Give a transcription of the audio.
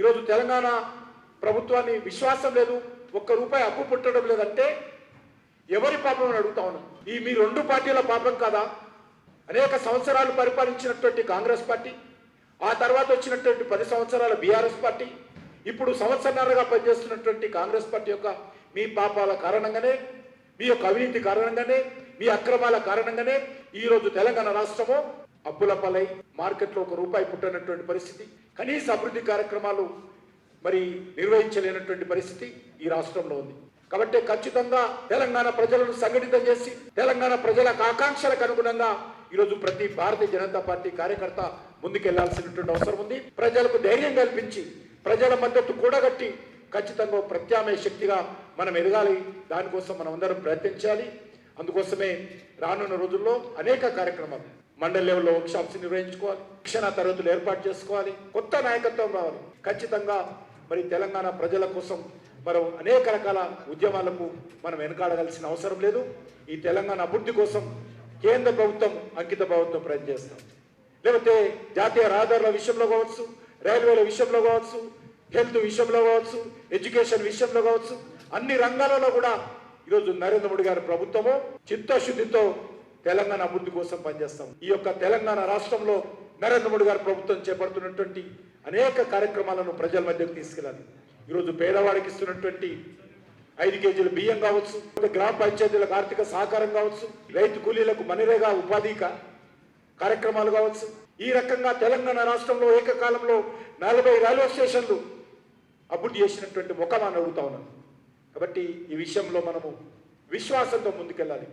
ఈరోజు తెలంగాణ ప్రభుత్వాన్ని విశ్వాసం లేదు. ఒక్క రూపాయి అప్పు పుట్టడం లేదంటే ఎవరి పాపం అని అడుగుతా ఉన్నాం. ఈ మీ రెండు పార్టీల పాపం కాదా? అనేక సంవత్సరాలు పరిపాలించినటువంటి కాంగ్రెస్ పార్టీ ఆ తర్వాత వచ్చినటువంటి పది సంవత్సరాల బీఆర్ఎస్ పార్టీ ఇప్పుడు సంవత్సరాలుగా పనిచేస్తున్నటువంటి కాంగ్రెస్ పార్టీ యొక్క మీ పాపాల కారణంగానే మీ యొక్క అవినీతి కారణంగానే మీ అక్రమాల కారణంగానే ఈ రోజు తెలంగాణ రాష్ట్రము అప్పుల పాలై మార్కెట్లో ఒక రూపాయి పుట్టనటువంటి పరిస్థితి కనీస అభివృద్ధి కార్యక్రమాలు మరి నిర్వహించలేనటువంటి పరిస్థితి ఈ రాష్ట్రంలో ఉంది. కాబట్టి ఖచ్చితంగా తెలంగాణ ప్రజలను సంఘటితం చేసి తెలంగాణ ప్రజల ఆకాంక్షలకు అనుగుణంగా ఈరోజు ప్రతి భారతీయ జనతా పార్టీ కార్యకర్త ముందుకెళ్ళాల్సినటువంటి అవసరం ఉంది. ప్రజలకు ధైర్యం కల్పించి ప్రజల మద్దతు కూడగట్టి ఖచ్చితంగా ప్రత్యామ్నాయ శక్తిగా మనం ఎదగాలి. దానికోసం మనం అందరం ప్రయత్నించాలి. అందుకోసమే రానున్న రోజుల్లో అనేక కార్యక్రమాలు మండల లెవెల్లో వర్క్ షాప్స్ నిర్వహించుకోవాలి. శిక్షణ తరగతులు ఏర్పాటు చేసుకోవాలి. కొత్త నాయకత్వం రావాలి. ఖచ్చితంగా మరి తెలంగాణ ప్రజల కోసం మనం అనేక రకాల ఉద్యమాలకు మనం వెనకాడవలసిన అవసరం లేదు. ఈ తెలంగాణ అభివృద్ధి కోసం కేంద్ర ప్రభుత్వం అంకిత ప్రభుత్వం ప్రయత్నం చేస్తాం. లేకపోతే జాతీయ రహదారుల విషయంలో కావచ్చు రైల్వేల విషయంలో కావచ్చు హెల్త్ విషయంలో కావచ్చు ఎడ్యుకేషన్ విషయంలో కావచ్చు అన్ని రంగాలలో కూడా ఈరోజు నరేంద్ర మోడీ గారి ప్రభుత్వము చిత్తశుద్ధితో తెలంగాణ అభివృద్ధి కోసం పనిచేస్తాం. ఈ యొక్క తెలంగాణ రాష్ట్రంలో నరేంద్ర మోడీ గారి ప్రభుత్వం చేపడుతున్నటువంటి అనేక కార్యక్రమాలను ప్రజల మధ్యకు తీసుకెళ్ళాలి. ఈరోజు పేదవాడికి ఇస్తున్నటువంటి ఐదు కేజీల బియ్యం కావచ్చు గ్రామ పంచాయతీలకు ఆర్థిక సహకారం కావచ్చు రైతు కూలీలకు మనిరేగా ఉపాధి కార్యక్రమాలు కావచ్చు. ఈ రకంగా తెలంగాణ రాష్ట్రంలో ఏకకాలంలో నలభై రైల్వే స్టేషన్లు అభివృద్ధి చేసినటువంటి ముఖం అని అడుగుతా ఉన్నాను. కాబట్టి ఈ విషయంలో మనము విశ్వాసంతో ముందుకెళ్ళాలి.